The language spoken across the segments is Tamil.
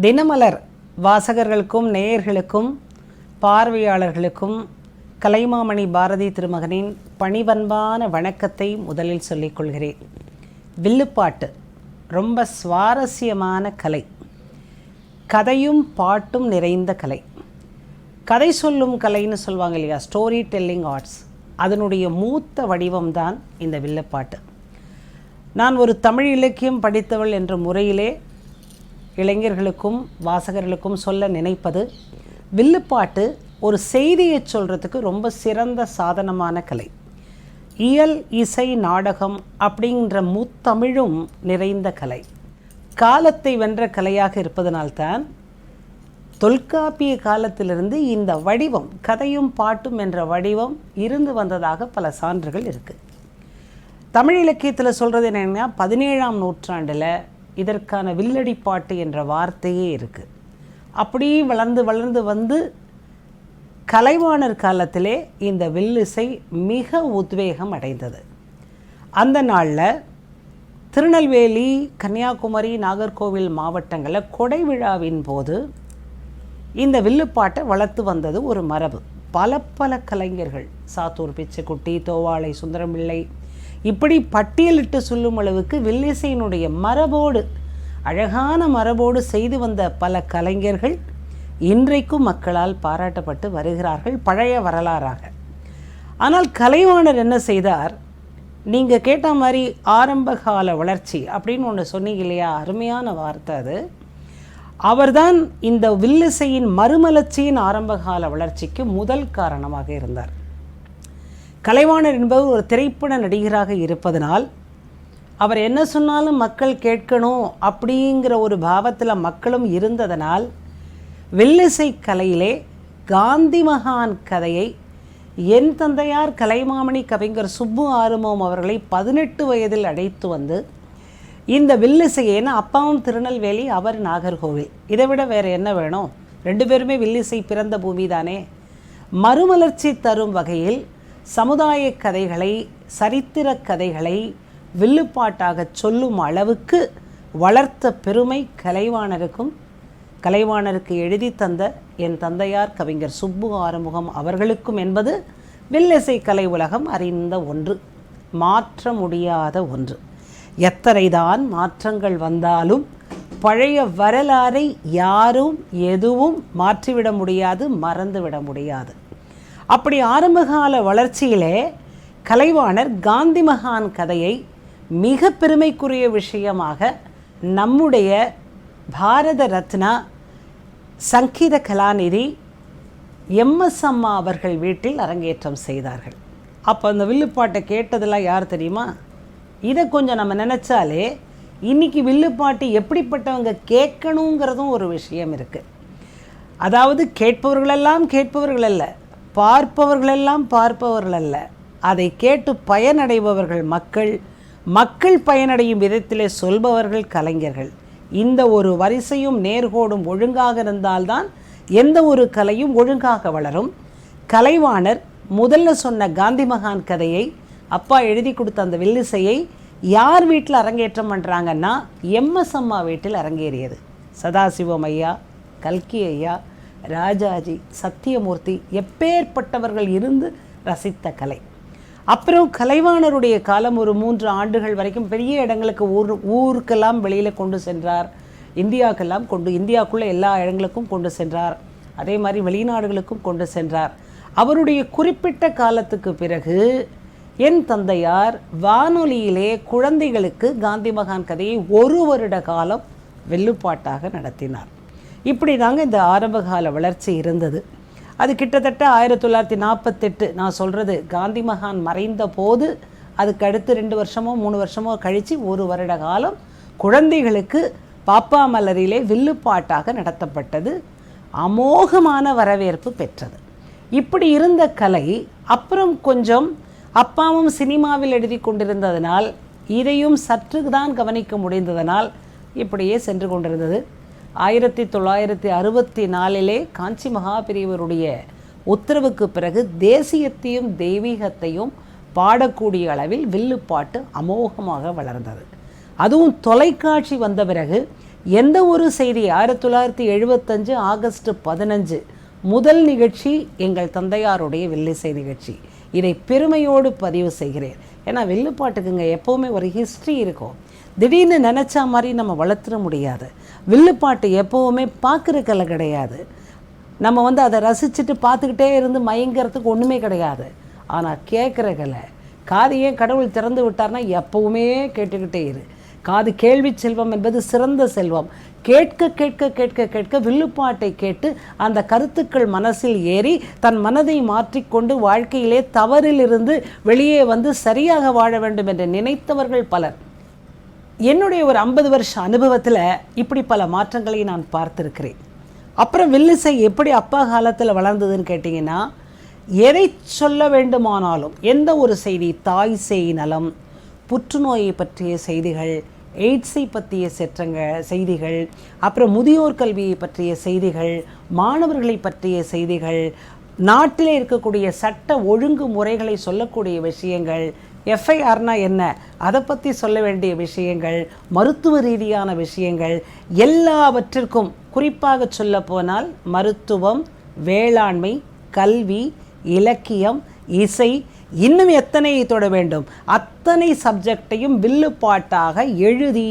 தினமலர் வாசகர்களுக்கும் நேயர்களுக்கும் பார்வையாளர்களுக்கும் கலைமாமணி பாரதி திருமகனின் பணிவன்பான வணக்கத்தை முதலில் சொல்லிக்கொள்கிறேன் வில்லுப்பாட்டு ரொம்ப சுவாரஸ்யமான கலை. கதையும் பாட்டும் நிறைந்த கலை. கதை சொல்லும் கலைன்னு சொல்லுவாங்க இல்லையா? ஸ்டோரி டெல்லிங் ஆர்ட்ஸ் அதனுடைய மூத்த வடிவம்தான் இந்த வில்லுப்பாட்டு. நான் ஒரு தமிழ் இலக்கியம் படித்தவள் என்ற முறையிலே இளைஞர்களுக்கும் வாசகர்களுக்கும் சொல்ல நினைப்பது வில்லுப்பாட்டு ஒரு செய்தியை சொல்கிறதுக்கு ரொம்ப சிறந்த சாதனமான கலை. இயல் இசை நாடகம் அப்படின்ற முத்தமிழும் நிறைந்த கலை. காலத்தை வென்ற கலையாக இருப்பதனால்தான் தொல்காப்பிய காலத்திலிருந்து இந்த வடிவம் கதையும் பாட்டும் என்ற வடிவம் இருந்து வந்ததாக பல சான்றுகள் இருக்குது தமிழ் இலக்கியத்தில் சொல்கிறது என்னென்னா பதினேழாம் நூற்றாண்டில் இதற்கான வில்லடி பாட்டு என்ற வார்த்தையே இருக்குது அப்படி வளர்ந்து வளர்ந்து வந்து கலைவாணர் காலத்திலே இந்த வில்லிசை மிக உத்வேகம் அடைந்தது. அந்த நாளில் திருநெல்வேலி கன்னியாகுமரி நாகர்கோவில் மாவட்டங்களில் கொடை விழாவின் போது இந்த வில்லுப்பாட்டை வளர்த்து வந்தது ஒரு மரபு. பல பல கலைஞர்கள். சாத்தூர் பிச்சைக்குட்டி தோவாளை சுந்தரம்பிள்ளை இப்படி பட்டியலிட்டு சொல்லும் அளவுக்கு வில்லிசையினுடைய மரபோடு அழகான மரபோடு செய்து வந்த பல கலைஞர்கள் இன்றைக்கும் மக்களால் பாராட்டப்பட்டு வருகிறார்கள் பழைய வரலாறாக. ஆனால் கலைவாணர் என்ன செய்தார்? நீங்கள் கேட்ட மாதிரி ஆரம்பகால வளர்ச்சி அப்படின்னு ஒன்று சொன்னீங்க இல்லையா? அருமையான வார்த்தை அது. அவர்தான் இந்த வில்லிசையின் மறுமலர்ச்சியின் ஆரம்பகால வளர்ச்சிக்கு முதல் காரணமாக இருந்தார். கலைவாணர் என்பவர் ஒரு திரைப்பட நடிகராக இருப்பதனால் அவர் என்ன சொன்னாலும் மக்கள் கேட்கணும் அப்படிங்கிற ஒரு பாவத்தில் மக்களும் இருந்ததனால் வில்லிசை கலையிலே காந்தி மகான் கதையை என் தந்தையார் கலைமாமணி கவிஞர் சுப்பு ஆறுமோம் அவர்களை பதினெட்டு வயதில் அழைத்து வந்து இந்த வில்லிசையை ஏன்னா அப்பாவும் திருநெல்வேலி அவர் நாகர்கோவில். இதை விட வேறு என்ன வேணும்? ரெண்டு பேருமே வில்லிசை பிறந்த பூமி தானே மறுமலர்ச்சி தரும் வகையில் சமுதாய கதைகளை சரித்திர கதைகளை வில்லுப்பாட்டாக சொல்லும் அளவுக்கு வளர்த்த பெருமை கலைவாணருக்கும் கலைவாணருக்கு எழுதி தந்த என் தந்தையார் கவிஞர் சுப்பு ஆறுமுகம் அவர்களுக்கும் என்பது வில்லிசை கலை உலகம் அறிந்த ஒன்று மாற்ற முடியாத ஒன்று. எத்தனைதான் மாற்றங்கள் வந்தாலும் பழைய வரலாறை யாரும் எதுவும் மாற்றிவிட முடியாது மறந்துவிட முடியாது. அப்படி ஆரம்பகால வளர்ச்சியிலே கலைவாணர் காந்தி மகான் கதையை மிக பெருமைக்குரிய விஷயமாக நம்முடைய பாரத ரத்னா சங்கீத கலாநிதி எம்எஸ் அம்மா அவர்கள் வீட்டில் அரங்கேற்றம் செய்தார்கள். அப்போ அந்த வில்லுப்பாட்டை கேட்டதெல்லாம் யார் தெரியுமா? இதை கொஞ்சம் நம்ம நினச்சாலே இன்றைக்கி வில்லுப்பாட்டு எப்படிப்பட்டவங்க கேட்கணுங்கிறதும் ஒரு விஷயம் இருக்குது அதாவது கேட்பவர்களெல்லாம் கேட்பவர்கள் அல்ல. பார்ப்பவர்களெல்லாம் பார்ப்பவர்கள் அல்ல அதை கேட்டு பயனடைபவர்கள் மக்கள். மக்கள் பயனடையும் விதத்திலே சொல்பவர்கள் கலைஞர்கள். இந்த ஒரு வரிசையும் நேர்கோடும் ஒழுங்காக இருந்தால்தான் எந்த ஒரு கலையும் ஒழுங்காக வளரும். கலைவாணர் முதல்ல சொன்ன காந்தி மகான் கதையை அப்பா எழுதி கொடுத்த அந்த வில்லிசையை யார் வீட்டில் அரங்கேற்றம் பண்ணுறாங்கன்னா எம்எஸ் அம்மா வீட்டில் அரங்கேறியது. சதாசிவம் ஐயா கல்கி ஐயா ராஜாஜி சத்தியமூர்த்தி எப்பேற்பட்டவர்கள் இருந்து ரசித்த கலை. அப்புறம் கலைவாணருடைய காலம் ஒரு மூன்று ஆண்டுகள் வரைக்கும் பெரிய இடங்களுக்கு ஊர் ஊருக்கெல்லாம் வெளியில் கொண்டு சென்றார். இந்தியாவுக்கெல்லாம் கொண்டு இந்தியாவுக்குள்ளே எல்லா இடங்களுக்கும் கொண்டு சென்றார். அதே மாதிரி வெளிநாடுகளுக்கும் கொண்டு சென்றார். அவருடைய குறிப்பிட்ட காலத்துக்கு பிறகு என் தந்தையார் வானொலியிலே குழந்தைகளுக்கு காந்தி மகான் கதையை ஒரு வருட காலம் வெள்ளுப்பாட்டாக நடத்தினார். இப்படி தாங்க இந்த ஆரம்பகால வளர்ச்சி இருந்தது. அது கிட்டத்தட்ட ஆயிரத்தி தொள்ளாயிரத்தி நாற்பத்தெட்டு நான் சொல்கிறது காந்தி மகான் மறைந்த போது அதுக்கு அடுத்து ரெண்டு வருஷமோ மூணு வருஷமோ கழித்து ஒரு வருட காலம் குழந்தைகளுக்கு பாப்பா மலரிலே வில்லுப்பாட்டாக நடத்தப்பட்டது. அமோகமான வரவேற்பு பெற்றது. இப்படி இருந்த கலை அப்புறம் கொஞ்சம் அப்பாவும் சினிமாவில் எழுதி கொண்டிருந்ததனால் இதையும் சற்று தான் கவனிக்க முடிந்ததனால் இப்படியே சென்று கொண்டிருந்தது. ஆயிரத்தி தொள்ளாயிரத்தி அறுபத்தி நாலிலே காஞ்சி மகாபிரிவருடைய உத்தரவுக்கு பிறகு தேசியத்தையும் தெய்வீகத்தையும் பாடக்கூடிய அளவில் வில்லுப்பாட்டு அமோகமாக வளர்ந்தது. அதுவும் தொலைக்காட்சி வந்த பிறகு எந்த ஒரு செய்தி ஆயிரத்தி தொள்ளாயிரத்தி எழுபத்தஞ்சு ஆகஸ்ட் பதினஞ்சு முதல் நிகழ்ச்சி எங்கள் தந்தையாருடைய வில்லிசை நிகழ்ச்சி. இதை பெருமையோடு பதிவு செய்கிறேன். ஏன்னா வில்லுப்பாட்டுக்குங்க எப்போவுமே ஒரு ஹிஸ்ட்ரி இருக்கும். திடீர்னு நினச்சா மாதிரி நம்ம வளர்த்துட முடியாது. வில்லுப்பாட்டு எப்போவுமே பார்க்குற கலை கிடையாது. நம்ம வந்து அதை ரசிச்சுட்டு பார்த்துக்கிட்டே இருந்து மயங்கிறதுக்கு ஒன்றுமே கிடையாது. ஆனால் கேட்குற கலை காது ஏன் கடவுள் திறந்து விட்டார்னா எப்போவுமே கேட்டுக்கிட்டே இரு. காது கேள்வி செல்வம் என்பது சிறந்த செல்வம். கேட்க கேட்க கேட்க கேட்க வில்லுப்பாட்டை கேட்டு அந்த கருத்துக்கள் மனசில் ஏறி தன் மனதை மாற்றிக்கொண்டு வாழ்க்கையிலே தவறிலிருந்து வெளியே வந்து சரியாக வாழ வேண்டும் என்று நினைத்தவர்கள் பலர். என்னுடைய ஒரு ஐம்பது வருஷ அனுபவத்தில் இப்படி பல மாற்றங்களை நான் பார்த்துருக்கிறேன். அப்புறம் வில்லிசை எப்படி அப்பா காலத்தில் வளர்ந்ததுன்னு கேட்டிங்கன்னா எதை சொல்ல வேண்டுமானாலும் எந்த ஒரு செய்தி தாய் செய் நலம் புற்றுநோயை பற்றிய செய்திகள் எய்ட்ஸை பற்றிய செற்றங்க செய்திகள் அப்புறம் முதியோர் கல்வியை பற்றிய செய்திகள் மாணவர்களை பற்றிய செய்திகள் நாட்டிலே இருக்கக்கூடிய சட்ட ஒழுங்கு முறைகளை சொல்லக்கூடிய விஷயங்கள் எஃப்ஐஆர்னா என்ன? அதை பற்றி சொல்ல வேண்டிய விஷயங்கள் மருத்துவ ரீதியான விஷயங்கள் எல்லாவற்றிற்கும் குறிப்பாக சொல்ல போனால் மருத்துவம் வேளாண்மை கல்வி இலக்கியம் இசை இன்னும் எத்தனை தொட வேண்டும்? அத்தனை சப்ஜெக்டையும் வில்லுப்பாட்டாக எழுதி.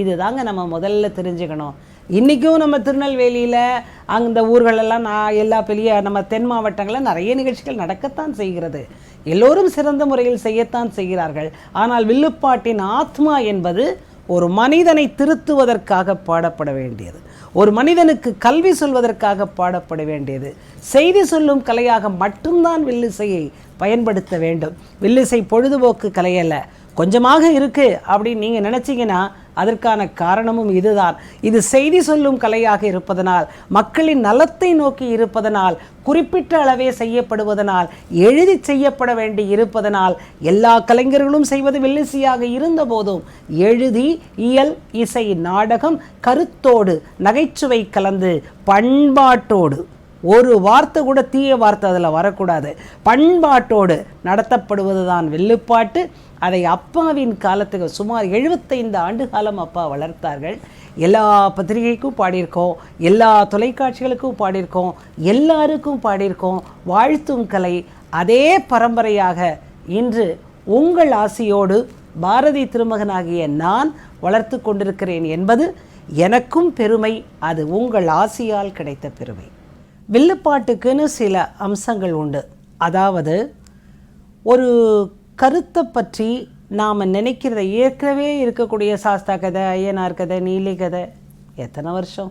இதுதாங்க நம்ம முதல்ல தெரிஞ்சுக்கணும். இன்றைக்கும் நம்ம திருநெல்வேலியில் அந்த ஊர்களெல்லாம் நான் எல்லா பெரிய நம்ம தென் மாவட்டங்களில் நிறைய நிகழ்ச்சிகள் நடக்கத்தான் செய்கிறது. எல்லோரும் சிறந்த முறையில் செய்யத்தான் செய்கிறார்கள். ஆனால் வில்லுப்பாட்டின் ஆத்மா என்பது ஒரு மனிதனை திருத்துவதற்காக பாடப்பட வேண்டியது. ஒரு மனிதனுக்கு கல்வி சொல்வதற்காக பாடப்பட வேண்டியது. செய்தி சொல்லும் கலையாக மட்டும்தான் வில்லிசையை பயன்படுத்த வேண்டும். வில்லிசை பொழுதுபோக்கு கலையல்ல கொஞ்சமாக இருக்குது அப்படின்னு நீங்கள் நினச்சிங்கன்னா அதற்கான காரணமும் இதுதான். இது செய்தி சொல்லும் கலையாக இருப்பதனால் மக்களின் நலத்தை நோக்கி இருப்பதனால் குறிப்பிட்ட அளவே செய்யப்படுவதனால் எழுதி செய்யப்பட வேண்டி இருப்பதனால் எல்லா கலைஞர்களும் செய்வது வில்லிசையாக இருந்த போதும் எழுதி இயல் இசை நாடகம் கருத்தோடு நகைச்சுவை கலந்து பண்பாட்டோடு ஒரு வார்த்தை கூட தீய வார்த்தை அதில் வரக்கூடாது. பண்பாட்டோடு நடத்தப்படுவது தான் வெள்ளுப்பாட்டு. அதை அப்பாவின் காலத்துக்கு சுமார் எழுபத்தைந்து ஆண்டு காலம் அப்பா வளர்த்தார்கள். எல்லா பத்திரிகைக்கும் பாடியிருக்கோம் எல்லா தொலைக்காட்சிகளுக்கும் பாடியிருக்கோம் எல்லாருக்கும் பாடியிருக்கோம். வாழ்த்தும் கலை அதே பரம்பரையாக இன்று உங்கள் ஆசையோடு பாரதி திருமகனாகிய நான் வளர்த்து கொண்டிருக்கிறேன் என்பது எனக்கும் பெருமை அது உங்கள் ஆசையால் கிடைத்த பெருமை. வில்லுப்பாட்டுக்குன்னு சில அம்சங்கள் உண்டு. அதாவது ஒரு கருத்தை பற்றி நாம் நினைக்கிறத ஏற்கனவே இருக்கக்கூடிய சாஸ்தா கதை ஐயனார் கதை நீலி கதை எத்தனை வருஷம்?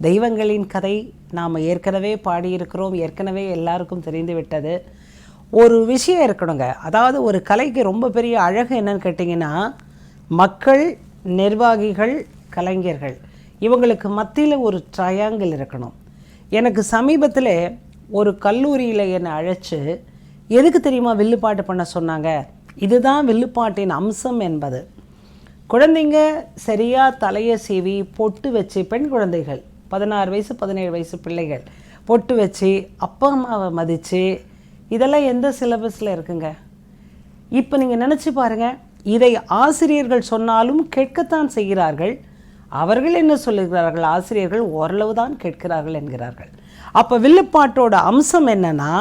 தெய்வங்களின் கதை நாம் ஏற்கனவே பாடியிருக்கிறோம் ஏற்கனவே எல்லாருக்கும் தெரிந்து விட்டது. ஒரு விஷயம் இருக்கணுங்க. அதாவது ஒரு கலைக்கு ரொம்ப பெரிய அழகு என்னன்னு கேட்டிங்கன்னா மக்கள் நிர்வாகிகள் கலைஞர்கள் இவங்களுக்கு மத்தியில் ஒரு ட்ரையாங்கிள் இருக்கணும். எனக்கு சமீபத்தில் ஒரு கல்லூரியில் என்னை அழைச்சு எதுக்கு தெரியுமா வில்லுப்பாட்டு பண்ண சொன்னாங்க? இதுதான் வில்லுப்பாட்டின் அம்சம் என்பது. குழந்தைங்க சரியாக தலையை சீவி பொட்டு வச்சு பெண் குழந்தைகள் பதினாறு வயசு பதினேழு வயசு பிள்ளைகள் பொட்டு வச்சு அப்பா அம்மாவை மதித்து இதெல்லாம் எந்த சிலபஸில் இருக்குங்க? இப்போ நீங்கள் நினச்சி பாருங்கள் இதை ஆசிரியர்கள் சொன்னாலும் கேட்கத்தான் செய்கிறார்கள். அவர்கள் என்ன சொல்லுகிறார்கள்? ஆசிரியர்கள் ஓரளவு தான் கேட்கிறார்கள் என்கிறார்கள். அப்போ வில்லுப்பாட்டோட அம்சம் என்னென்னா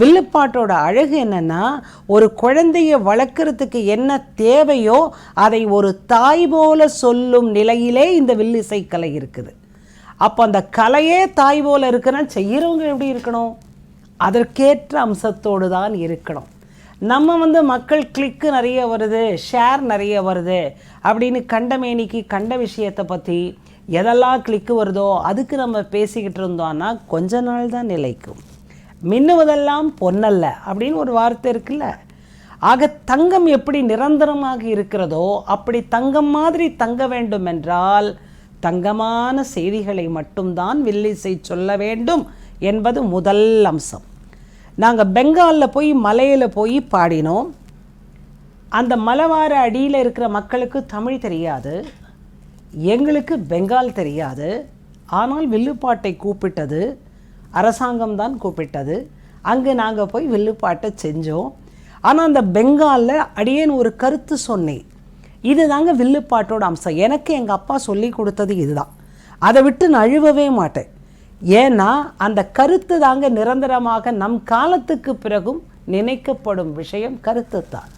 வில்லுப்பாட்டோட அழகு என்னென்னா ஒரு குழந்தைய வளர்க்குறதுக்கு என்ன தேவையோ அதை ஒரு தாய் போல சொல்லும் நிலையிலே இந்த வில்லிசை கலை இருக்குது. அப்போ அந்த கலையே தாய் போல இருக்குன்னா செய்கிறவங்க எப்படி இருக்கணும்? அதற்கேற்ற அம்சத்தோடு தான் இருக்கணும். நம்ம வந்து மக்கள் கிளிக்கு நிறைய வருது ஷேர் நிறைய வருது அப்படின்னு கண்டமேனிக்கு கண்ட விஷயத்தை பற்றி எதெல்லாம் கிளிக்கு வருதோ அதுக்கு நம்ம பேசிக்கிட்டு இருந்தோம்னா கொஞ்ச நாள் தான் நிலைக்கும். மின்னுவதெல்லாம் பொன்னல்ல அப்படின்னு ஒரு வார்த்தை இருக்குல்ல. ஆக தங்கம் எப்படி நிரந்தரமாக இருக்கிறதோ அப்படி தங்கம் மாதிரி தங்க வேண்டும் என்றால் தங்கமான செய்திகளை மட்டும்தான் வில்லிசை சொல்ல வேண்டும் என்பது முதல் அம்சம். நாங்கள் பெங்காலில் போய் மலையில் போய் பாடினோம். அந்த மலைவார அடியில் இருக்கிற மக்களுக்கு தமிழ் தெரியாது. எங்களுக்கு பெங்கால் தெரியாது. ஆனால் வில்லுப்பாட்டை கூப்பிட்டது. அரசாங்கம் தான் கூப்பிட்டது. அங்கே நாங்கள் போய் வில்லுப்பாட்டை செஞ்சோம். ஆனால் அந்த பெங்காலில் அடியேன் ஒரு கருத்து சொன்னேன். இதுதாங்க வில்லுப்பாட்டோட அம்சம். எனக்கு எங்கள் அப்பா சொல்லி கொடுத்தது இதுதான். அதை விட்டு நான் அழுவவே மாட்டேன். ஏன்னா அந்த கருத்து தாங்க நிரந்தரமாக நம் காலத்துக்கு பிறகும் நினைக்கப்படும் விஷயம் கருத்து தான்.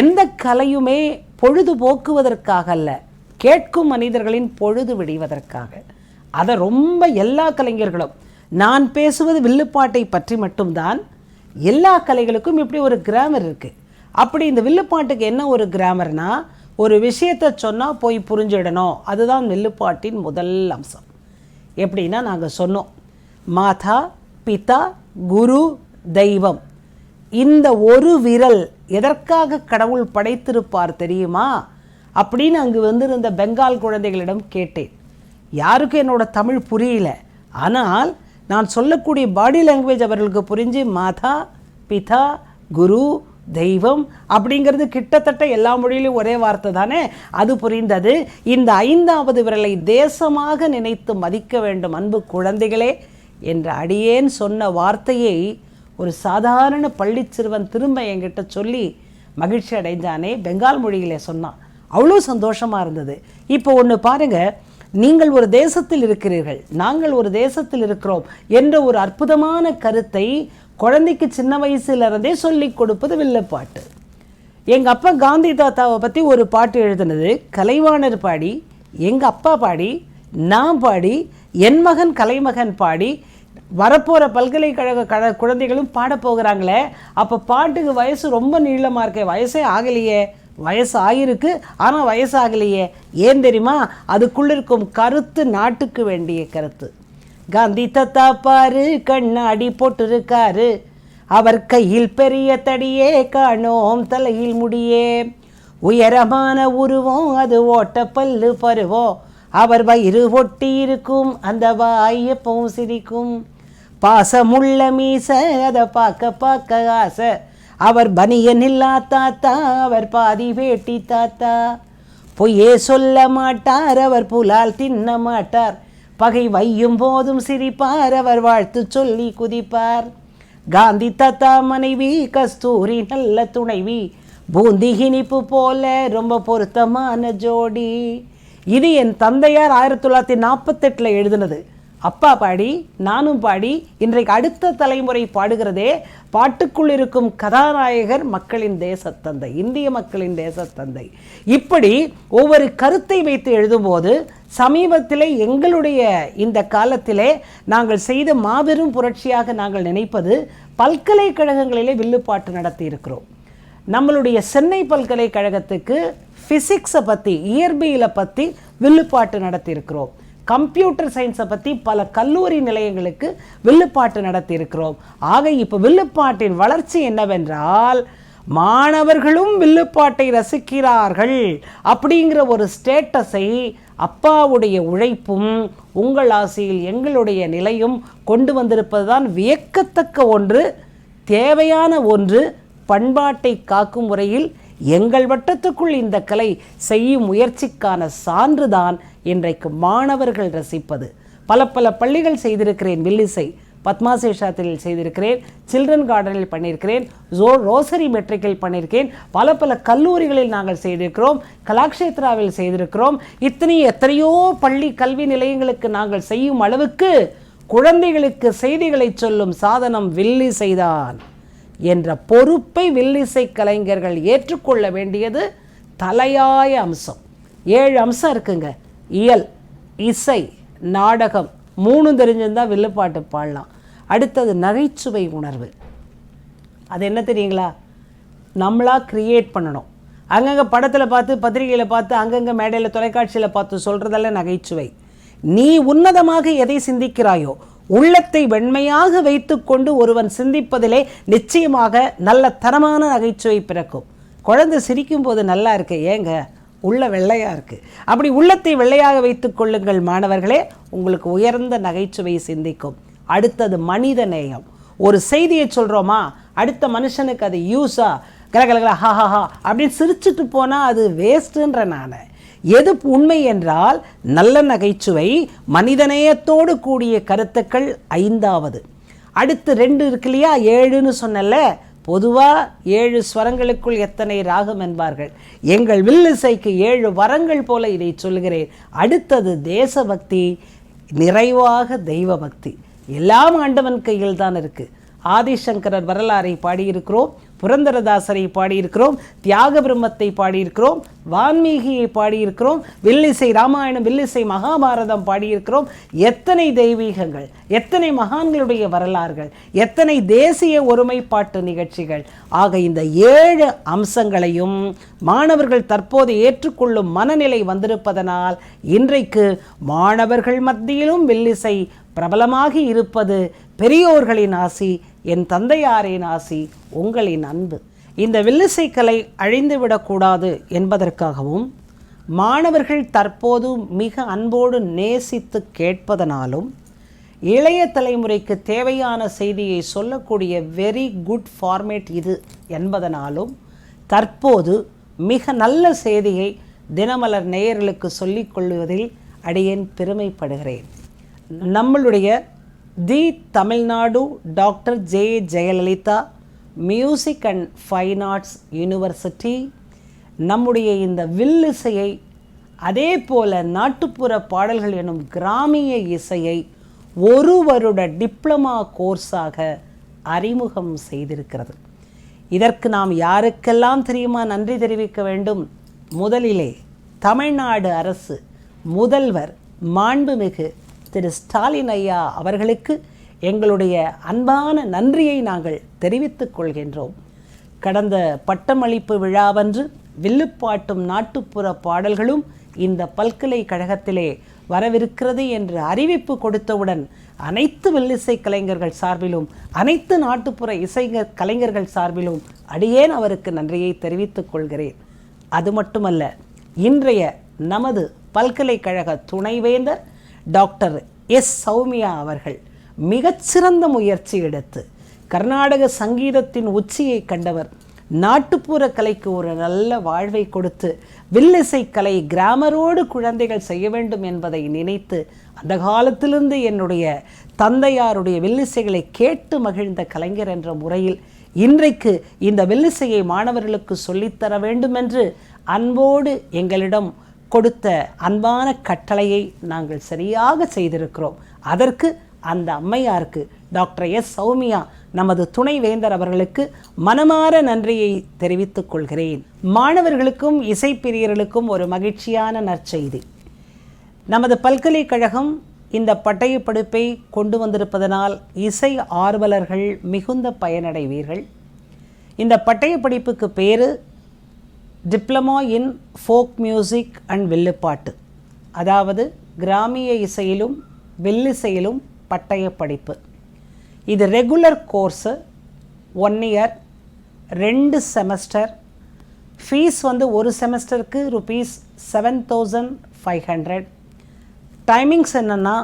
எந்த கலையுமே பொழுது போக்குவதற்காக அல்ல கேட்கும் மனிதர்களின் பொழுது விடிவதற்காக. அதை ரொம்ப எல்லா கலைஞர்களும் நான் பேசுவது வில்லுப்பாட்டை பற்றி மட்டும்தான் எல்லா கலைகளுக்கும் இப்படி ஒரு கிராமர் இருக்குது அப்படி இந்த வில்லுப்பாட்டுக்கு என்ன ஒரு கிராமர்னா ஒரு விஷயத்தை சொன்னால் போய் புரிஞ்சிடணும். அதுதான் வில்லுப்பாட்டின் முதல் அம்சம். எப்படின்னா நாங்கள் சொன்னோம். மாதா பிதா குரு தெய்வம். இந்த ஒரு விரல் எதற்காக கடவுள் படைத்திருப்பார் தெரியுமா? அப்படின்னு அங்கு வந்திருந்த பெங்கால் குழந்தைகளிடம் கேட்டேன். யாருக்கும் என்னோடய தமிழ் புரியல. ஆனால் நான் சொல்லக்கூடிய பாடி லாங்குவேஜ் அவர்களுக்கு புரிஞ்சு மாதா பிதா குரு தெய்வம் அப்படிங்கிறது கிட்டத்தட்ட எல்லா மொழியிலும் ஒரே வார்த்தை தானே? அது புரிந்தது. இந்த ஐந்தாவது விரலை தேசமாக நினைத்து மதிக்க வேண்டும் அன்பு குழந்தைகளே என்ற அடியேன் சொன்ன வார்த்தையை ஒரு சாதாரண பள்ளி சிறுவன் திரும்ப என்கிட்ட சொல்லி மகிழ்ச்சி அடைஞ்சானே? பெங்கால் மொழியிலே சொன்னான். அவ்வளோ சந்தோஷமாக இருந்தது. இப்போ ஒன்று பாருங்கள் நீங்கள் ஒரு தேசத்தில் இருக்கிறீர்கள். நாங்கள் ஒரு தேசத்தில் இருக்கிறோம் என்ற ஒரு அற்புதமான கருத்தை குழந்தைக்கு சின்ன வயசுலேருந்தே சொல்லிக் கொடுப்பது வில்லுப்பாட்டு. எங்கள் அப்பா காந்தி தாத்தாவை பற்றி ஒரு பாட்டு எழுதினது கலைவாணர் பாடி எங்கள் அப்பா பாடி நான் பாடி என் மகன் கலைமகன் பாடி வரப்போகிற பல்கலைக்கழக கழ குழந்தைகளும் பாட போகிறாங்களே அப்போ பாட்டுக்கு வயசு ரொம்ப நீளமாக இருக்கே வயசே ஆகலையே வயசு ஆகிருக்கு ஆனால் வயசு ஆகலையே ஏன் தெரியுமா? அதுக்குள்ளிருக்கும் கருத்து நாட்டுக்கு வேண்டிய கருத்து. காந்தி தத்தா பாரு கண்ணாடி போட்டிருக்காரு. அவர் கையில் பெரிய தடியே காணோம் தலையில் முடியே. உயரமான உருவம் அது ஓட்ட பல்லு பருவோம் அவர் வயிறு ஒட்டி இருக்கும் அந்த வாய் எப்பவும் சிரிக்கும். பாசமுள்ள மீச அதை பார்க்க பார்க்க ஆசை. அவர் பனியன் இல்லா தாத்தா அவர் பாதி வேட்டி தாத்தா. பொய்யே சொல்ல மாட்டார் அவர் புலால் தின்ன மாட்டார். பகை வையும் போதும் சிரிப்பார். அவர் வாழ்த்து சொல்லி குதிப்பார். காந்தி தாத்தா மனைவி கஸ்தூரி நல்ல துணைவி பூந்தி இனிப்பு போல ரொம்ப பொருத்தமான ஜோடி. இது என் தந்தையார் ஆயிரத்தி தொள்ளாயிரத்தி நாற்பத்தெட்டில் எழுதினது. அப்பா பாடி நானும் பாடி இன்றைக்கு அடுத்த தலைமுறை பாடுகிறதே பாட்டுக்குள் இருக்கும் கதாநாயகர் மக்களின் தேசத்தந்தை இந்திய மக்களின் தேசத்தந்தை. இப்படி ஒவ்வொரு கருத்தை வைத்து எழுதும்போது சமீபத்திலே எங்களுடைய இந்த காலத்திலே நாங்கள் செய்த மாபெரும் புரட்சியாக நாங்கள் நினைப்பது பல்கலைக்கழகங்களிலே வில்லுப்பாட்டு நடத்தி இருக்கிறோம் நம்மளுடைய சென்னை பல்கலைக்கழகத்துக்கு ஃபிசிக்ஸை பற்றி இயற்பியலை பற்றி வில்லுப்பாட்டு நடத்தியிருக்கிறோம். கம்ப்யூட்டர் சயின்ஸை பற்றி பல கல்லூரி நிலையங்களுக்கு வில்லுப்பாட்டு நடத்தியிருக்கிறோம். ஆக இப்போ வில்லுப்பாட்டின் வளர்ச்சி என்னவென்றால் மாணவர்களும் வில்லுப்பாட்டை ரசிக்கிறார்கள் அப்படிங்கிற ஒரு ஸ்டேட்டஸை அப்பாவுடைய உழைப்பும் உங்கள் ஆசையில் எங்களுடைய நிலையும் கொண்டு வந்திருப்பது தான் வியக்கத்தக்க ஒன்று தேவையான ஒன்று பண்பாட்டை காக்கும் முறையில் எங்கள் வட்டத்துக்குள் இந்த கலை செய்யும் முயற்சிக்கான சான்றுதான் இன்றைக்கு மாணவர்கள் ரசிப்பது. பல பல பள்ளிகள் செய்திருக்கிறேன் வில்லிசை. பத்மாசேஷாத்தில் செய்திருக்கிறேன் சில்ட்ரன் கார்டனில் பண்ணியிருக்கிறேன் ஜோ ரோசரி மெட்ரிக்கில் பண்ணியிருக்கேன். பல பல கல்லூரிகளில் நாங்கள் செய்திருக்கிறோம் கலாக்ஷேத்ராவில் செய்திருக்கிறோம். இத்தனை எத்தனையோ பள்ளி கல்வி நிலையங்களுக்கு நாங்கள் செய்யும் அளவுக்கு குழந்தைகளுக்கு செய்திகளை சொல்லும் சாதனம் வில்லி செய்தான் என்ற பொறுப்பை வில்லிசை கலைஞர்கள் ஏற்றுக்கொள்ள வேண்டியது தலையாய அம்சம். ஏழு அம்சம் இருக்குங்க. இயல் இசை நாடகம் மூணு தெரிஞ்சிருந்தால் வில்லுப்பாட்டு பாடலாம். அடுத்தது நகைச்சுவை உணர்வு. அது என்ன தெரியுங்களா? நம்மளாக க்ரியேட் பண்ணணும். அங்கங்கே படத்தில் பார்த்து பத்திரிகையில் பார்த்து அங்கங்கே மேடையில் தொலைக்காட்சியில் பார்த்து சொல்கிறதெல்லாம் நகைச்சுவை. நீ உன்னதமாக எதை சிந்திக்கிறாயோ உள்ளத்தை வெண்மையாக வைத்துக்கொண்டு ஒருவன் சிந்திப்பதிலே நிச்சயமாக நல்ல தரமான நகைச்சுவை பிறக்கும். குழந்தை சிரிக்கும் போது நல்லா இருக்கு. ஏங்க? உள்ள வெள்ளையாக இருக்குது அப்படி உள்ளத்தை வெள்ளையாக வைத்து கொள்ளுங்கள் மாணவர்களே உங்களுக்கு உயர்ந்த நகைச்சுவை சிந்திக்கும். அடுத்தது மனித நேயம். ஒரு செய்தியை சொல்கிறோமா அடுத்த மனுஷனுக்கு அது யூஸா? கலகலகல ஹா ஹா ஹா அப்படின்னு சிரிச்சுட்டு போனால் அது வேஸ்ட்டுன்ற நான். எது உண்மை என்றால் நல்ல நகைச்சுவை மனிதநேயத்தோடு கூடிய கருத்துக்கள் ஐந்தாவது. அடுத்து ரெண்டு இருக்கு இல்லையா? ஏழுன்னு சொன்னல பொதுவாக ஏழு ஸ்வரங்களுக்குள் எத்தனை ராகம் என்பார்கள். எங்கள் வில்லிசைக்கு ஏழு வரங்கள் போல இதை சொல்கிறேன். அடுத்தது தேசபக்தி நிறைவாக தெய்வ பக்தி எல்லாம் ஆண்டவன் கையில் தான் இருக்குது ஆதிசங்கரர் வரலாறை பாடியிருக்கிறோம். புரந்தரதாசரை பாடியிருக்கிறோம் தியாக பிரம்மத்தை பாடியிருக்கிறோம் வான்மீகியை பாடியிருக்கிறோம் வில்லிசை ராமாயணம் வில்லிசை மகாபாரதம் பாடியிருக்கிறோம். எத்தனை தெய்வீகங்கள் எத்தனை மகான்களுடைய வரலாறுகள் எத்தனை தேசிய ஒருமைப்பாட்டு நிகழ்ச்சிகள். ஆக இந்த ஏழு அம்சங்களையும் மாணவர்கள் தற்போது ஏற்றுக்கொள்ளும் மனநிலை வந்திருப்பதனால் இன்றைக்கு மாணவர்கள் மத்தியிலும் வில்லிசை பிரபலமாகி இருப்பது பெரியோர்களின் ஆசி என் தந்தையாரின் ஆசி உங்களின் அன்பு. இந்த வில்லிசைக்கலை அழிந்துவிடக்கூடாது என்பதற்காகவும் மாணவர்கள் தற்போது மிக அன்போடு நேசித்து கேட்பதனாலும் இளைய தலைமுறைக்கு தேவையான செய்தியை சொல்லக்கூடிய வெரி குட் ஃபார்மேட் இது என்பதனாலும் தற்போது மிக நல்ல செய்தியை தினமலர் நேயர்களுக்கு சொல்லிக் கொள்வதில் அடியேன் பெருமைப்படுகிறேன். நம்மளுடைய the Tamil Nadu doctor J Jayalalithaa music and fine arts university. நம்முடைய இந்த வில்லிசையை அதே போல நாட்டுப்புற பாடல்கள் எனும் கிராமிய இசையை ஒரு வருட டிப்ளமா கோர்ஸாக அறிமுகம் செய்திருக்கிறது. இதற்கு நாம் யாருக்கெல்லாம் தெரியுமா நன்றி தெரிவிக்க வேண்டும்? முதலிலே தமிழ்நாடு அரசு முதல்வர் மாண்புமிகு திரு ஸ்டாலின் ஐயா அவர்களுக்கு எங்களுடைய அன்பான நன்றியை நாங்கள் தெரிவித்துக் கொள்கின்றோம். கடந்த பட்டமளிப்பு விழாவன்று வில்லுப்பாட்டும் நாட்டுப்புற பாடல்களும் இந்த பல்கலைக்கழகத்திலே வரவிருக்கிறது என்று அறிவிப்பு கொடுத்தவுடன் அனைத்து வில்லிசை கலைஞர்கள் சார்பிலும் அனைத்து நாட்டுப்புற இசை கலைஞர்கள் சார்பிலும் அடியேன் அவருக்கு நன்றியை தெரிவித்துக் கொள்கிறேன். அது மட்டுமல்ல இன்றைய நமது பல்கலைக்கழக துணைவேந்தர் டாக்டர் எஸ். சௌமியா அவர்கள் மிகச்சிறந்த முயற்சி எடுத்து கர்நாடக சங்கீதத்தின் உச்சியை கண்டவர். நாட்டுப்புற கலைக்கு ஒரு நல்ல வாழ்வை கொடுத்து வில்லிசை கலை கிராமரோடு குழந்தைகள் செய்ய வேண்டும் என்பதை நினைத்து அந்த காலத்திலிருந்து என்னுடைய தந்தையாருடைய வில்லிசைகளை கேட்டு மகிழ்ந்த கலைஞர் என்ற முறையில் இன்றைக்கு இந்த வில்லிசையை மாணவர்களுக்கு சொல்லித்தர வேண்டும் என்று அன்போடு எங்களிடம் கொடுத்த அன்பான கட்டளையை நாங்கள் சரியாக செய்திருக்கிறோம். அதற்கு அந்த அம்மையாருக்கு டாக்டர் எஸ். சௌமியா நமது துணைவேந்தர் அவர்களுக்கு மனமார நன்றியை தெரிவித்துக் கொள்கிறேன். மாணவர்களுக்கும் இசைப்பிரியர்களுக்கும் ஒரு மகிழ்ச்சியான நற்செய்தி. நமது பல்கலைக்கழகம் இந்த பட்டயப்படிப்பை கொண்டு வந்திருப்பதனால் இசை ஆர்வலர்கள் மிகுந்த பயனடைவீர்கள். இந்த பட்டயப்படிப்புக்கு பேர் diploma in folk music and Villupattu அதாவது கிராமிய இசையிலும் வில்லிசையிலும் பட்டய படிப்பு. இது ரெகுலர் கோர்ஸு ஒன் இயர் ரெண்டு செமஸ்டர். ஃபீஸ் வந்து ஒரு செமஸ்டருக்கு rupees seven thousand five hundred timings என்னென்னா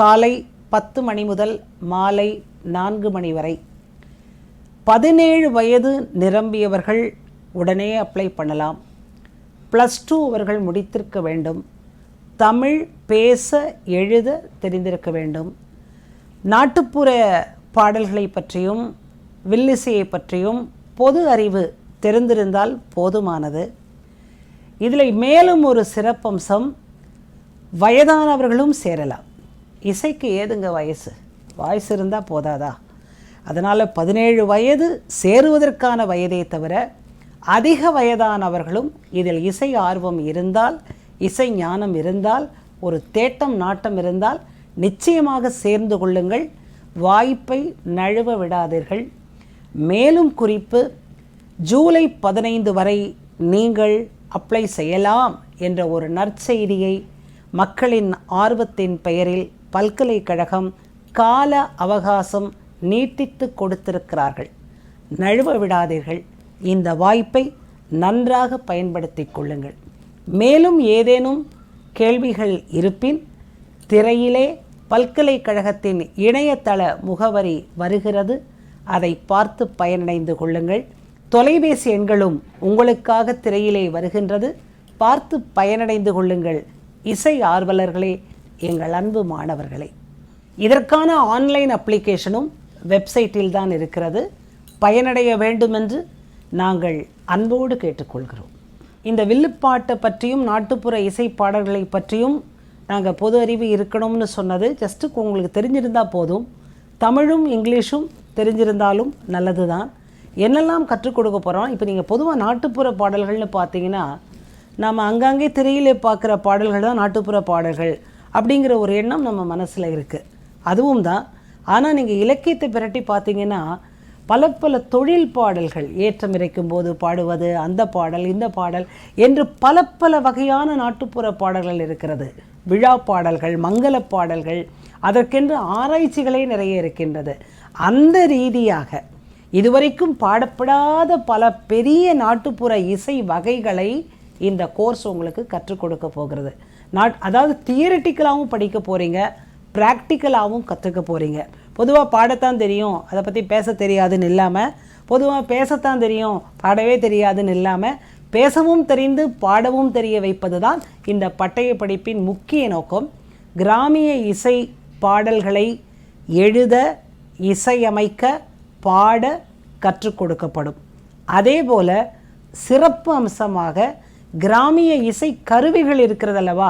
காலை பத்து மணி முதல் மாலை நான்கு மணி வரை. பதினேழு வயது நிரம்பியவர்கள் உடனே அப்ளை பண்ணலாம். ப்ளஸ் டூ அவர்கள் முடித்திருக்க வேண்டும். தமிழ் பேச எழுத தெரிந்திருக்க வேண்டும். நாட்டுப்புற பாடல்களை பற்றியும் வில்லிசையை பற்றியும் பொது அறிவு தெரிந்திருந்தால் போதுமானது. இதில் மேலும் ஒரு சிறப்பம்சம் வயதானவர்களும் சேரலாம். இசைக்கு ஏதுங்க வயசு? வாய்ஸ் இருந்தால் போதாதா? அதனால் பதினேழு வயது சேருவதற்கான வயதே தவிர அதிக வயதானவர்களும் இதில் இசை ஆர்வம் இருந்தால் இசை ஞானம் இருந்தால் ஒரு தேட்டம் நாட்டம் இருந்தால் நிச்சயமாக சேர்ந்து கொள்ளுங்கள். வாய்ப்பை நழுவ விடாதீர்கள். மேலும் குறிப்பு ஜூலை பதினைந்து வரை நீங்கள் அப்ளை செய்யலாம் என்ற ஒரு நற்செய்தியை மக்களின் ஆர்வத்தின் பெயரில் பல்கலைக்கழகம் கால அவகாசம் நீட்டித்து கொடுத்திருக்கிறார்கள். நழுவ விடாதீர்கள். இந்த வாய்ப்பை நன்றாக பயன்படுத்தி கொள்ளுங்கள். மேலும் ஏதேனும் கேள்விகள் இருப்பின் திரையிலே பல்கலைக்கழகத்தின் இணையதள முகவரி வருகிறது. அதை பார்த்து பயனடைந்து கொள்ளுங்கள். தொலைபேசி எண்களும் உங்களுக்காக திரையிலே வருகின்றது. பார்த்து பயனடைந்து கொள்ளுங்கள். இசை ஆர்வலர்களே எங்கள் அன்பு மாணவர்களே. இதற்கான ஆன்லைன் அப்ளிகேஷனும் வெப்சைட்டில் தான் இருக்கிறது. பயனடைய வேண்டுமென்று நாங்கள் அன்போடு கேட்டுக்கொள்கிறோம். இந்த வில்லுப்பாட்டை பற்றியும் நாட்டுப்புற இசை பாடல்களை பற்றியும் நாங்கள் பொது அறிவு இருக்கணும்னு சொன்னது ஜஸ்ட்டு உங்களுக்கு தெரிஞ்சிருந்தால் போதும். தமிழும் இங்கிலீஷும் தெரிஞ்சிருந்தாலும் நல்லது தான் என்னெல்லாம் கற்றுக் கொடுக்க போகிறோம் இப்போ நீங்கள் பொதுவாக நாட்டுப்புற பாடல்கள்னு பார்த்தீங்கன்னா நம்ம அங்கங்கே திரையிலே பார்க்குற பாடல்கள் தான் நாட்டுப்புற பாடல்கள் அப்படிங்கிற ஒரு எண்ணம் நம்ம மனசில் இருக்குது அதுவும் தான். ஆனால் நீங்கள் இலக்கியத்தை பிரட்டி பார்த்தீங்கன்னா பல பல தொழில் பாடல்கள் ஏற்றம் இறைக்கும் போது பாடுவது அந்த பாடல் இந்த பாடல் என்று பல பல வகையான நாட்டுப்புற பாடல்கள் இருக்கிறது. விழா பாடல்கள் மங்கள பாடல்கள் அதற்கென்று ஆராய்ச்சிகளே நிறைய இருக்கின்றது. அந்த ரீதியாக இதுவரைக்கும் பாடப்படாத பல பெரிய நாட்டுப்புற இசை வகைகளை இந்த கோர்ஸ் உங்களுக்கு கற்றுக் கொடுக்க போகிறது. நாட் அதாவது தியரிட்டிக்கலாகவும் படிக்க போகிறீங்க ப்ராக்டிக்கலாகவும் கற்றுக்க போகிறீங்க பொதுவாக பாடத்தான் தெரியும். அதை பற்றி பேச தெரியாதுன்னு இல்லாமல் பொதுவாக பேசத்தான் தெரியும். பாடவே தெரியாதுன்னு இல்லாமல் பேசவும் தெரிந்து பாடவும் தெரிய வைப்பது தான் இந்த பட்டய படிப்பின் முக்கிய நோக்கம். கிராமிய இசை பாடல்களை எழுத இசையமைக்க பாட கற்றுக் கொடுக்கப்படும். அதே போல் சிறப்பு அம்சமாக கிராமிய இசை கருவிகள் இருக்கிறதல்லவா?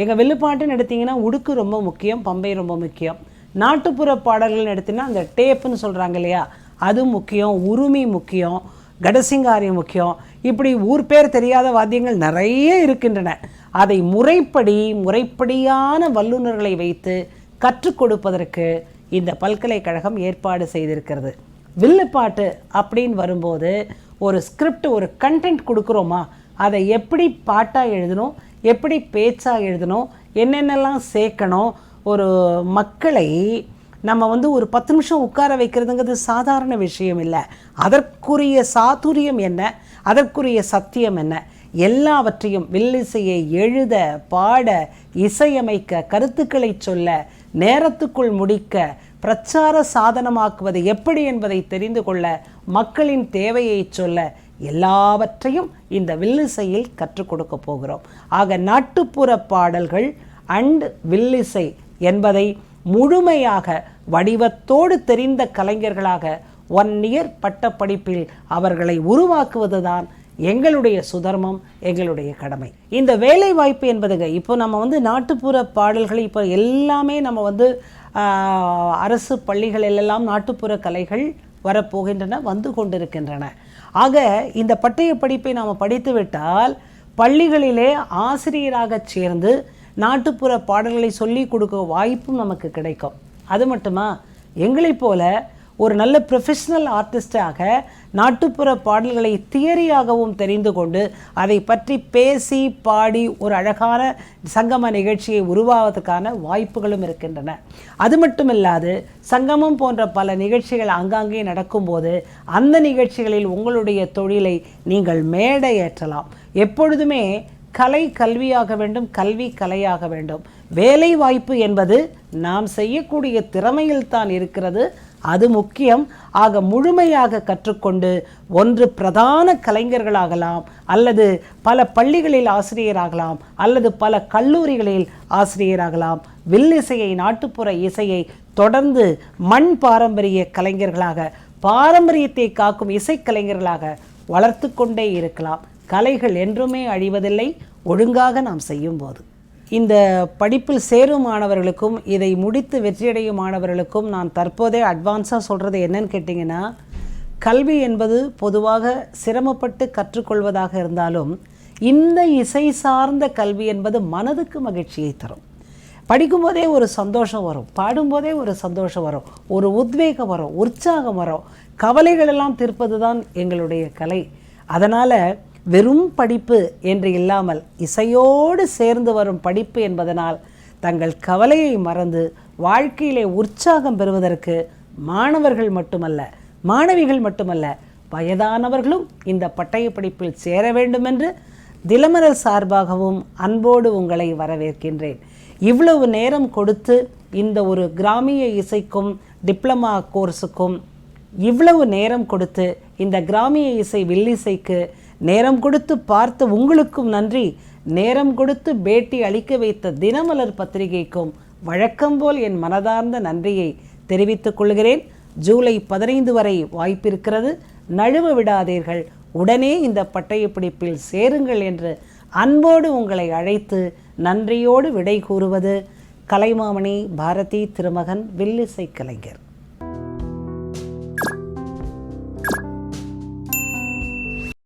எங்கள் வில்லுப்பாட்டுன்னு எடுத்திங்கன்னா உடுக்கு ரொம்ப முக்கியம் பம்பை ரொம்ப முக்கியம். நாட்டுப்புற பாடல்கள்னு எடுத்தீங்கன்னா அந்த டேப்புன்னு சொல்கிறாங்க இல்லையா? அது முக்கியம் உருமி முக்கியம் கடசிங்காரி முக்கியம். இப்படி ஊர் பேர் தெரியாத வாத்தியங்கள் நிறைய இருக்கின்றன. அதை முறைப்படி முறைப்படியான வல்லுநர்களை வைத்து கற்றுக் கொடுப்பதற்கு இந்த பல்கலைக்கழகம் ஏற்பாடு செய்திருக்கிறது. வில்லுப்பாட்டு அப்படின்னு வரும்போது ஒரு ஸ்கிரிப்ட் ஒரு கண்டென்ட் கொடுக்குறோமா? அதை எப்படி பாட்டாக எழுதணும்? எப்படி பேச்சாக எழுதணும்? என்னென்னலாம் சேர்க்கணும்? ஒரு மக்களை நம்ம வந்து ஒரு பத்து நிமிஷம் உட்கார வைக்கிறதுங்கிறது சாதாரண விஷயம் இல்லை. அதற்குரிய சாதுரியம் என்ன? அதற்குரிய சத்தியம் என்ன? எல்லாவற்றையும் வில்லிசையை எழுத பாட இசையமைக்க கருத்துக்களை சொல்ல நேரத்துக்குள் முடிக்க பிரச்சார சாதனமாக்குவது எப்படி என்பதை தெரிந்து கொள்ள மக்களின் தேவையை சொல்ல எல்லாவற்றையும் இந்த வில்லிசையில் கற்றுக் கொடுக்க போகிறோம். ஆக நாட்டுப்புற பாடல்கள் அண்ட் வில்லிசை என்பதை முழுமையாக வடிவத்தோடு தெரிந்த கலைஞர்களாக ஒன் இயர் பட்டப்படிப்பில் அவர்களை உருவாக்குவதுதான் எங்களுடைய சுதர்மம் எங்களுடைய கடமை. இந்த வேலை வாய்ப்பு என்பதுங்க இப்போ நம்ம வந்து நாட்டுப்புற பாடல்கள் இப்போ எல்லாமே நம்ம வந்து அரசு பள்ளிகள் எல்லாம் நாட்டுப்புற கலைகள் வரப்போகின்றன வந்து கொண்டிருக்கின்றன. ஆக இந்த பட்டய படிப்பை நாம் படித்துவிட்டால் பள்ளிகளிலே ஆசிரியராக சேர்ந்து நாட்டுப்புற பாடல்களை சொல்லி கொடுக்க வாய்ப்பும் நமக்கு கிடைக்கும். அது மட்டுமா? எங்களைப் போல ஒரு நல்ல ப்ரொஃபஷ்னல் ஆர்டிஸ்டாக நாட்டுப்புற பாடல்களை தியரியாகவும் தெரிந்து கொண்டு அதை பற்றி பேசி பாடி ஒரு அழகான சங்கம நிகழ்ச்சியை உருவாவதற்கான வாய்ப்புகளும் இருக்கின்றன. அது மட்டுமில்லாது சங்கமம் போன்ற பல நிகழ்ச்சிகள் ஆங்காங்கே நடக்கும்போது அந்த நிகழ்ச்சிகளில் உங்களுடைய தொழிலை நீங்கள் மேடை ஏற்றலாம் எப்பொழுதுமே கலை கல்வியாக வேண்டும் கல்வி கலையாக வேண்டும். வேலை வாய்ப்பு என்பது நாம் செய்யக்கூடிய திறமையில் தான் இருக்கிறது. அது முக்கியம். ஆக முழுமையாக கற்றுக்கொண்டு ஒன்று பிரதான கலைஞர்களாகலாம் அல்லது பல பள்ளிகளில் ஆசிரியராகலாம் அல்லது பல கல்லூரிகளில் ஆசிரியராகலாம். வில்லிசையை நாட்டுப்புற இசையை தொடர்ந்து மண் பாரம்பரிய கலைஞர்களாக பாரம்பரியத்தை காக்கும் இசைக்கலைஞர்களாக வளர்த்து கொண்டே இருக்கலாம். கலைகள் என்றுமே அழிவதில்லை ஒழுங்காக நாம் செய்யும்போது. இந்த படிப்பில் சேரும் மாணவர்களுக்கும் இதை முடித்து வெற்றியடையும் மாணவர்களுக்கும் நான் தற்போதே அட்வான்ஸாக சொல்கிறது என்னன்னு கேட்டிங்கன்னா கல்வி என்பது பொதுவாக சிரமப்பட்டு கற்றுக்கொள்வதாக இருந்தாலும் இந்த இசை சார்ந்த கல்வி என்பது மனதுக்கு மகிழ்ச்சியை தரும். படிக்கும்போதே ஒரு சந்தோஷம் வரும் பாடும்போதே ஒரு சந்தோஷம் வரும் ஒரு உத்வேகம் வரும் உற்சாகம் வரும். கவலைகளெல்லாம் தீர்ப்பது தான் எங்களுடைய கலை. அதனால் வெறும் படிப்பு என்று இல்லாமல் இசையோடு சேர்ந்து வரும் படிப்பு என்பதனால் தங்கள் கவலையை மறந்து வாழ்க்கையிலே உற்சாகம் பெறுவதற்கு மாணவர்கள் மட்டுமல்ல மாணவிகள் மட்டுமல்ல வயதானவர்களும் இந்த பட்டய படிப்பில் சேர வேண்டும் என்று திலமரல் சார்பாகவும் அன்போடு உங்களை வரவேற்கின்றேன். இவ்வளவு நேரம் கொடுத்து இந்த ஒரு கிராமிய இசைக்கும் டிப்ளமா கோர்ஸுக்கும் இவ்வளவு நேரம் கொடுத்து இந்த கிராமிய இசை வில்லிசைக்கு நேரம் கொடுத்து பார்த்த உங்களுக்கும் நன்றி. நேரம் கொடுத்து பேட்டி அளிக்க வைத்த தினமலர் பத்திரிகைக்கும் வழக்கம் போல் என் மனதார்ந்த நன்றியை தெரிவித்துக் கொள்கிறேன். ஜூலை பதினைந்து வரை வாய்ப்பிருக்கிறது. நழுவ விடாதீர்கள். உடனே இந்த பட்டயப்பிடிப்பில் சேருங்கள் என்று அன்போடு உங்களை அழைத்து நன்றியோடு விடை கூறுவது கலைமாமணி பாரதி திருமகன் வில்லிசை கலைஞர்.